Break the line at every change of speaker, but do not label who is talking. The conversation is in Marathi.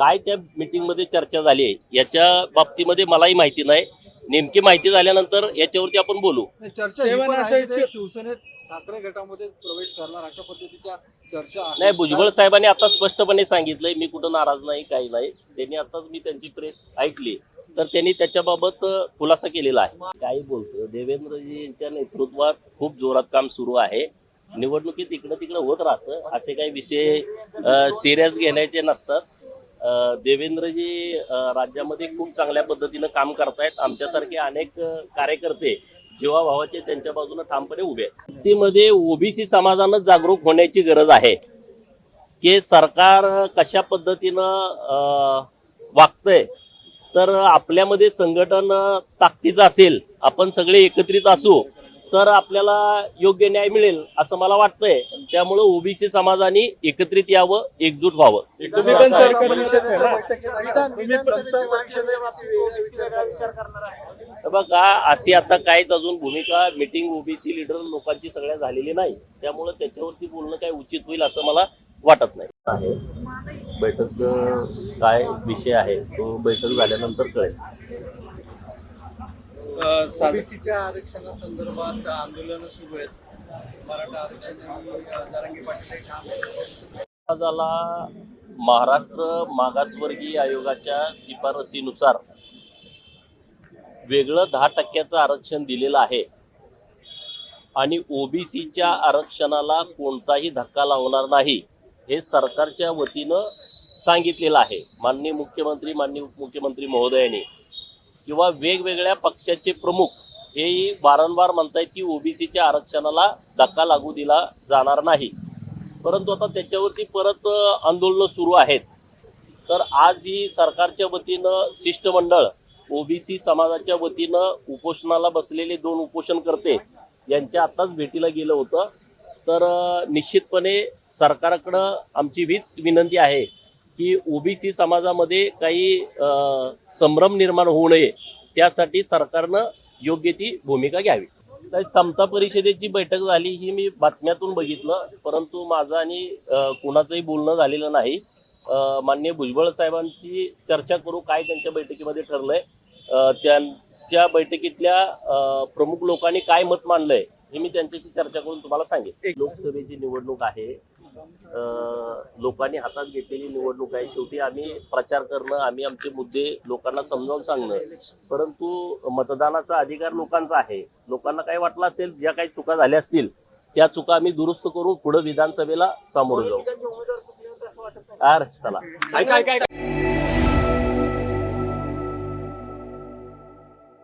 काय त्या मीटिंगमध्ये चर्चा झाली आहे याच्या बाबतीमध्ये मलाही माहिती नाही. नेमकी माहिती झाल्यानंतर याच्यावरती आपण बोलू.
नाही, चर्चा ही
सेवन
पण आहे
असेल
की ते
ते-
शिवसेनेत ठाकरे गटामध्ये प्रवेश करणार अशा पद्धतीच्या चर्चा.
नाही भुजबळ साहेबांनी आता स्पष्टपणे सांगितलंय मी कुठं नाराज नाही काही नाही. त्यांनी आताच मी त्यांची प्रेस ऐकली. तर त्यांनी त्याच्याबाबत अ, खुलासा केलेला आहे. काही बोलतो देवेंद्रजी यांच्या नेतृत्वात खूप जोरात काम सुरू आहे. निवडणुकीत इकडं तिकडं होत राहतं. असे काही विषय सिरियस घेण्याचे नसतात. देवेंद्रजी राज्यामध्ये खूप चांगल्या पद्धतीनं काम करतायत. आमच्यासारखे अनेक कार्यकर्ते जीवाभावाचे त्यांच्या बाजूने ठामपणे उभे आहेत. ती मध्ये ओबीसी समाजानं जागरूक होण्याची गरज आहे. की सरकार कशा पद्धतीनं वागतंय. तर आपल्यामध्ये संघटन ताकदीचं असेल आपण सगळे एकत्रित असू तर आपल्याला योग्य न्याय मिळेल असं मला वाटतंय. त्यामुळे ओबीसी समाजाने एकत्रित यावं एकजूट व्हावं.
तुम्ही पण सरकारमध्येच आहे. ना.
बैठकीत आहे का?
तर बघा अशी आता काहीच अजून भूमिका मिटिंग ओबीसी लिडर लोकांची सगळ्या झालेली नाही. त्यामुळे त्याच्यावरती बोलणं काय उचित होईल असं मला वाटत नाही. आहे. बैठक काय विषय आहे तो बैठक झाल्यानंतर कळेल.
ओबीसीच्या आरक्षणासंदर्भात आंदोलन सुरू आहेत. मराठा आरक्षण पाटील.
समाजाला महाराष्ट्र मागासवर्गीय आयोगाच्या शिफारसीनुसार वेगळं दहा टक्क्याचं आरक्षण दिलेलं आहे. आणि ओबीसीच्या आरक्षणाला कोणताही धक्का लावणार नाही हे सरकारच्या वतीनं सांगितलेलं आहे. माननीय मुख्यमंत्री माननीय उपमुख्यमंत्री महोदयांनी. किंवा वेगवेगळ्या पक्षाचे प्रमुख हेही वारंवार म्हणतायत की ओबीसीच्या आरक्षणाला धक्का लागू दिला जाणार नाही. परंतु आता त्याच्यावरती परत आंदोलनं सुरू आहेत. तर आज ही सरकारच्या वतीनं शिष्टमंडळ ओबीसी समाजाच्या वतीनं उपोषणाला बसलेले दोन उपोषणकर्ते यांच्या आत्ताच भेटीला गेलं होतं. तर निश्चितपणे सरकारकडं आमची हीच विनंती आहे की ओबीसी समाजामध्ये काही संभ्रम निर्माण होऊ नये त्यासाठी सरकारनं योग्य ती भूमिका घ्यावी. तर समता परिषदेची बैठक झाली ही मी बातम्यातून बघितलं परंतु माझं आणि कुणाचंही बोलणं झालेलं नाही. अ, माननीय भुजबळ साहेबांची चर्चा करू काय त्यांच्या बैठकीमध्ये ठरलंय. त्यांच्या बैठकीतल्या प्रमुख लोकांनी काय मत मांडलंय हे मी त्यांच्याशी चर्चा करून तुम्हाला सांगेन. लोकसभेची निवडणूक आहे. लोकांनी हातात घेतलेली निवडणूक आहे. शेवटी आम्ही प्रचार करणं आम्ही आमचे मुद्दे लोकांना समजावून सांगणं. परंतु मतदानाचा अधिकार लोकांचा आहे. लोकांना काय वाटलं असेल ज्या काही चुका झाल्या असतील त्या चुका आम्ही दुरुस्त करून पुढे विधानसभेला सामोरं जाऊ. अरे चला.